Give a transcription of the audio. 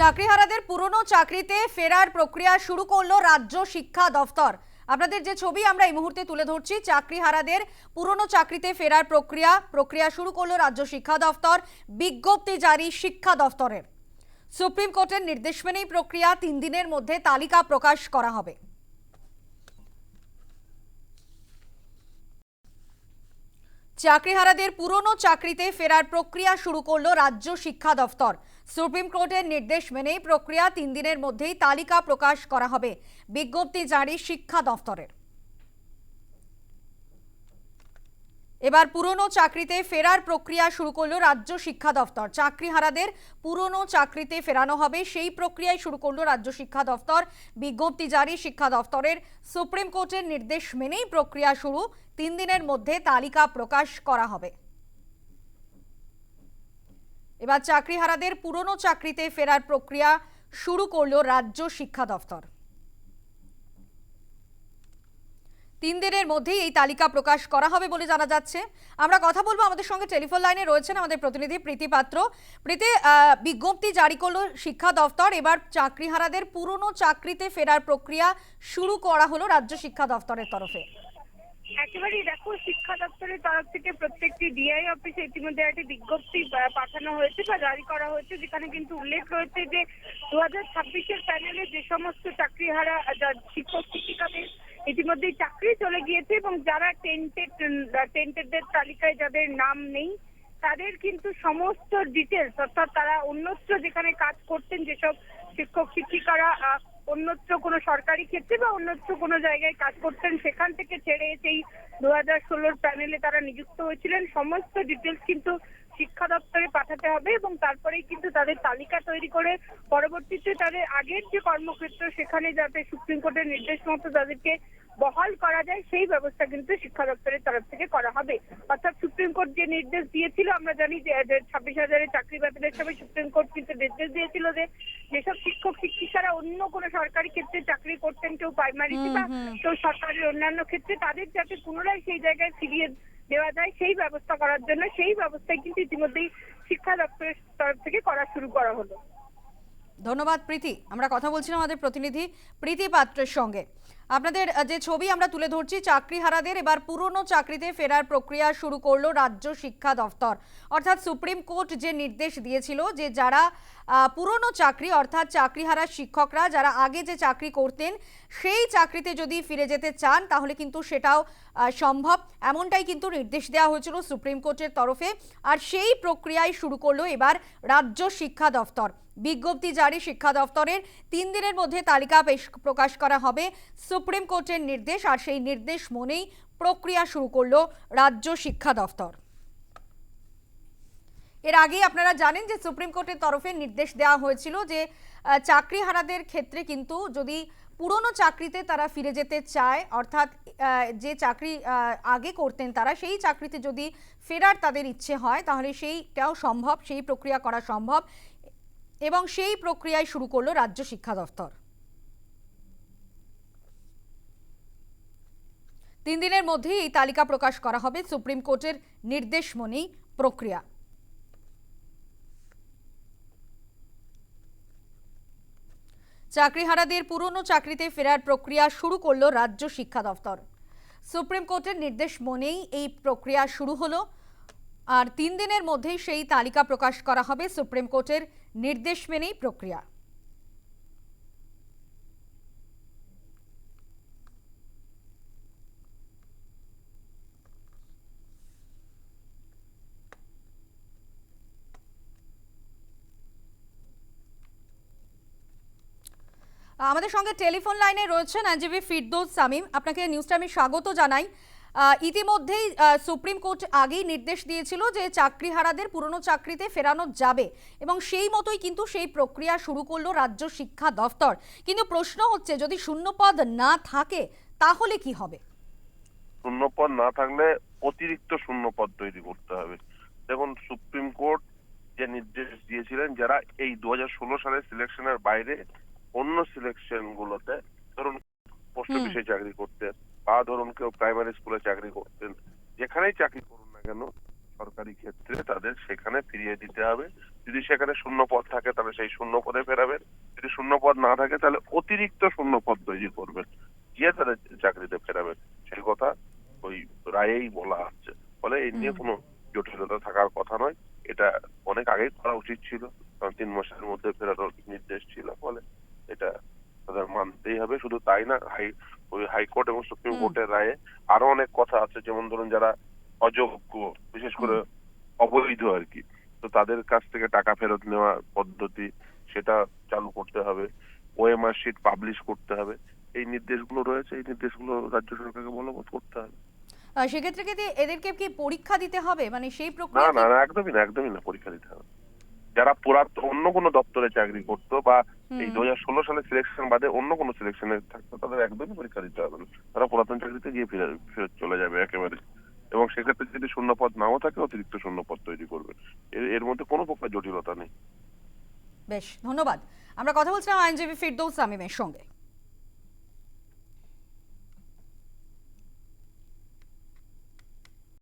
চাকরিহারাদের পুরনো চাকরিতে ফেরার প্রক্রিয়া শুরু করল রাজ্য শিক্ষা দফতর। আপনাদের যে ছবি আমরা এই মুহূর্তে তুলে ধরছি, চাকরিহারাদের পুরনো চাকরিতে ফেরার প্রক্রিয়া প্রক্রিয়া শুরু করল রাজ্য শিক্ষা দফতর, বিজ্ঞপ্তি জারি শিক্ষা দফতরের সুপ্রিম কোর্টের নির্দেশ মেনেই প্রক্রিয়া তিন দিনের মধ্যে তালিকা প্রকাশ করা হবে। চাকরিহারাদের পুরনো চাকরিতে ফেরার প্রক্রিয়া শুরু করল রাজ্য শিক্ষা দফতর। সুপ্রিম কোর্টের নির্দেশ মেনেই প্রক্রিয়া তিন দিনের মধ্যেই তালিকা প্রকাশ করা হবে। বিজ্ঞপ্তি জারি শিক্ষা দফতরের। এবার পুরনো চাকরিতে ফেরার প্রক্রিয়া শুরু করল রাজ্য শিক্ষা দফতর। চাকরিহারাদের পুরনো চাকরিতে ফেরানো হবে, সেই প্রক্রিয়ায় শুরু করল রাজ্য শিক্ষা দফতর। বিজ্ঞপ্তি জারি, শিক্ষা দফতরের সুপ্রিম কোর্টের নির্দেশ মেনেই প্রক্রিয়া শুরু। তিন দিনের মধ্যে তালিকা প্রকাশ করা হবে। এবার চাকরিহারাদের পুরনো চাকরিতে ফেরার প্রক্রিয়া শুরু করল রাজ্য শিক্ষা দফতর। তিন দিনের মধ্যেই এই তালিকা প্রকাশ করা হবে বলে জানা যাচ্ছে। আমরা কথা বলব আমাদের সঙ্গে টেলিফোন লাইনে রয়েছেন আমাদের প্রতিনিধি প্রীতি পাত্র। প্রীতি বিজ্ঞপ্তি জারি করল শিক্ষা দফতর। এবার চাকরিহারাদের পুরনো চাকরিতে ফেরার প্রক্রিয়া শুরু করা হলো রাজ্য শিক্ষা দফতরের তরফে। একেবারেই দেখো, শিক্ষা দপ্তরের তরফ থেকে প্রত্যেকটি ডিআই অফিসে ইতিমধ্যে একটি বিজ্ঞপ্তি পাঠানো হয়েছে বা জারি করা হয়েছে, যেখানে কিন্তু উল্লেখ রয়েছে যে দু হাজার ছাব্বিশের প্যানেলে যে সমস্ত চাকরিহারা শিক্ষক, শিক্ষিকাদের ইতিমধ্যেই চাকরি চলে গিয়েছে এবং যারা টেন্টেড টেন্টেডদের তালিকায় যাদের নাম নেই, তাদের কিন্তু সমস্ত ডিটেলস অর্থাৎ তারা অন্যত্র যেখানে কাজ করতেন যেসব শিক্ষক, শিক্ষিকারা অন্যত্র কোনো সরকারি ক্ষেত্রে বা অন্যত্র কোনো জায়গায় কাজ করতেন, সেখান থেকে ছেড়ে এসেই দু হাজার ষোলোর প্যানেলে তারা নিযুক্ত হয়েছিলেন। সমস্ত ডিটেলস কিন্তু শিক্ষা দপ্তরে পাঠাতে হবে এবং তারপরেই কিন্তু তাদের তালিকা তৈরি করে পরবর্তীতে তাদের আগের যে কর্মক্ষেত্র, সেখানে যাতে সুপ্রিম কোর্টের নির্দেশ মতো তাদেরকে বহাল করা যায়, সেই ব্যবস্থা কিন্তু শিক্ষা দপ্তরের তরফ থেকে করা হবে। অর্থাৎ সুপ্রিম কোর্ট যে নির্দেশ দিয়েছিল, আমরা জানি যে ছাব্বিশ হাজারের চাকরি বাতিলের সময় সুপ্রিম কোর্ট কিন্তু নির্দেশ দিয়েছিল যে যেসব শিক্ষক, শিক্ষিকারা কোনো সরকারি ক্ষেত্রে চাকরি করতেন কেউ প্রাইমারিতে বা। কেউ সরকারের অন্যান্য ক্ষেত্রে তাদের যাতে পুনরায় সেই জায়গায় ফিরিয়ে দেওয়া যায় সেই ব্যবস্থা করার জন্য সেই ব্যবস্থায় কিন্তু ইতিমধ্যেই শিক্ষা দপ্তরের তরফ থেকে করা শুরু করা হলো ধন্যবাদ, প্রীতি। আমরা কথা বলছিলাম আমাদের প্রতিনিধি প্রীতি পাত্রের সঙ্গে। আপনাদের যে ছবি আমরা তুলে ধরছি, চাকরিহারাদের, এবার পুরনো চাকরিতে ফেরার প্রক্রিয়া শুরু করল রাজ্য শিক্ষা দফতর। অর্থাৎ সুপ্রিম কোর্ট যে নির্দেশ দিয়েছিল যে যারা পুরনো চাকরি, অর্থাৎ চাকরিহারা শিক্ষকরা, যারা আগে যে চাকরি করতেন, সেই চাকরিতে যদি ফিরে যেতে চান, তাহলে কিন্তু সেটাও সম্ভব। এমনটাই কিন্তু নির্দেশ দেওয়া হয়েছিল সুপ্রিম কোর্টের তরফে। আর সেই প্রক্রিয়ায় শুরু করল এবার রাজ্য শিক্ষা দফতর। বিজ্ঞপ্তি জারি শিক্ষা দফতরের তিন দিনের মধ্যে তালিকা পেশ প্রকাশ করা হবে। সুপ্রিম কোর্টের নির্দেশ আর সেই নির্দেশ মনেই প্রক্রিয়া শুরু করল রাজ্য শিক্ষা দফতর। এর আগে আপনারা জানেন যে সুপ্রিম কোর্টের তরফে নির্দেশ দেওয়া হয়েছিল যে আহ, চাকরিহারাদের ক্ষেত্রে কিন্তু যদি পুরনো চাকরিতে তারা ফিরে যেতে চায় অর্থাৎ যে চাকরি আগে করতেন তারা সেই চাকরিতে যদি ফেরার তাদের ইচ্ছে হয় তাহলে সেইটাও সম্ভব সেই প্রক্রিয়া করা সম্ভব। এবং সেই প্রক্রিয়ায় শুরু করল রাজ্য শিক্ষা দফতর। তিন দিনের মধ্যেই এই তালিকা প্রকাশ করা হবে। সুপ্রিম কোর্টের নির্দেশ মনেই প্রক্রিয়া। চাকরিহারাদের পুরনো চাকরিতে ফেরার প্রক্রিয়া শুরু করল রাজ্য শিক্ষা দফতর। সুপ্রিম কোর্টের নির্দেশ মনেই এই প্রক্রিয়া শুরু হলো। আর তিন দিনের মধ্যেই সেই তালিকা প্রকাশ করা হবে। সুপ্রিম কোর্টের নির্দেশ মেনেই প্রক্রিয়া। আমাদের সঙ্গে টেলিফোন লাইনে রয়েছেন আইনজীবী ফিরদৌস সামিম। আপনাকে নিউজ টাইমে স্বাগত জানাই। ইতিমধ্যেই সুপ্রিম কোর্ট আগেই নির্দেশ দিয়েছিল যে চাকরিহারাদের পুরনো চাকরিতে ফেরানো যাবে। এবং সেই মতোই কিন্তু সেই প্রক্রিয়া শুরু করল রাজ্য শিক্ষা দফতর। কিন্তু প্রশ্ন হচ্ছে যদি শূন্যপদ না থাকে তাহলে কি হবে? শূন্যপদ না থাকলে অতিরিক্ত শূন্যপদ তৈরি করতে হবে। দেখুন সুপ্রিম কোর্ট যে নির্দেশ দিয়েছিলেন যারা এই দু হাজার ষোলো সালের সিলেকশনের বাইরে অন্য সিলেকশন গুলোতে ধরুন পোস্ট অফিসে চাকরি করতেন বা ধরুন কেউ প্রাইমারি স্কুলে চাকরি করতেন। যেখানেই চাকরি করুন না কেন সরকারি ক্ষেত্রে তাদের সেখানে ফিরিয়ে দিতে হবে। যদি সেখানে শূন্য পদ থাকে তাহলে সেই শূন্য পদে ফেরাবেন। যদি শূন্য পদ না থাকে তাহলে অতিরিক্ত শূন্য পদ তৈরি করবেন। গিয়ে তাদের চাকরিতে ফেরাবেন। সেই কথা ওই রায়েই বলা হচ্ছে। ফলে এই নিয়ে কোনো জটিলতা থাকার কথা নয়। এটা অনেক আগেই করা উচিত ছিল। কারণ তিন মাসের মধ্যে ফেরানোর নির্দেশ ছিল। ফলে এটা তাদের মানতেই হবে। শুধু তাই না হাই ওই হাইকোর্ট এবং সুপ্রিম কোর্টের রায়ে আরও অনেক কথা আছে। যেমন ধরুন যারা অযোগ্য বিশেষ করে অবৈধ আর কি। তো তাদের কাছ থেকে টাকা ফেরত নেওয়ার পদ্ধতি সেটা চালু করতে হবে। ওএমআর শিট পাবলিশ করতে হবে। এই নির্দেশগুলো রয়েছে এই নির্দেশগুলো রাজ্য সরকারকে বলবৎ করতে হবে। সেক্ষেত্রে কি এদেরকে কি পরীক্ষা দিতে হবে? মানে সেই প্রক্রিয়া না না একদমই না একদমই না পরীক্ষা দিতে হবে। যারা পুরাত অন্য কোনো দপ্তরে চাকরি করতো বা এই দু হাজার ষোলো সালে সিলেকশন বাদে অন্য কোনো সিলেকশনে থাকতো তাদের একদমই পরীক্ষা দিতে হবে না। তারা পুরাতন চাকরিতে গিয়ে ফিরে ফেরত চলে যাবে একেবারে। এবং সেক্ষেত্রে যদি শূন্য পদ নাও থাকে অতিরিক্ত শূন্য পদ তৈরি করবে। এর এর মধ্যে কোনো প্রকার জটিলতা নেই। বেশ ধন্যবাদ। আমরা কথা বলছিলাম আইনজীবী ফিরদৌস আমিমের সঙ্গে।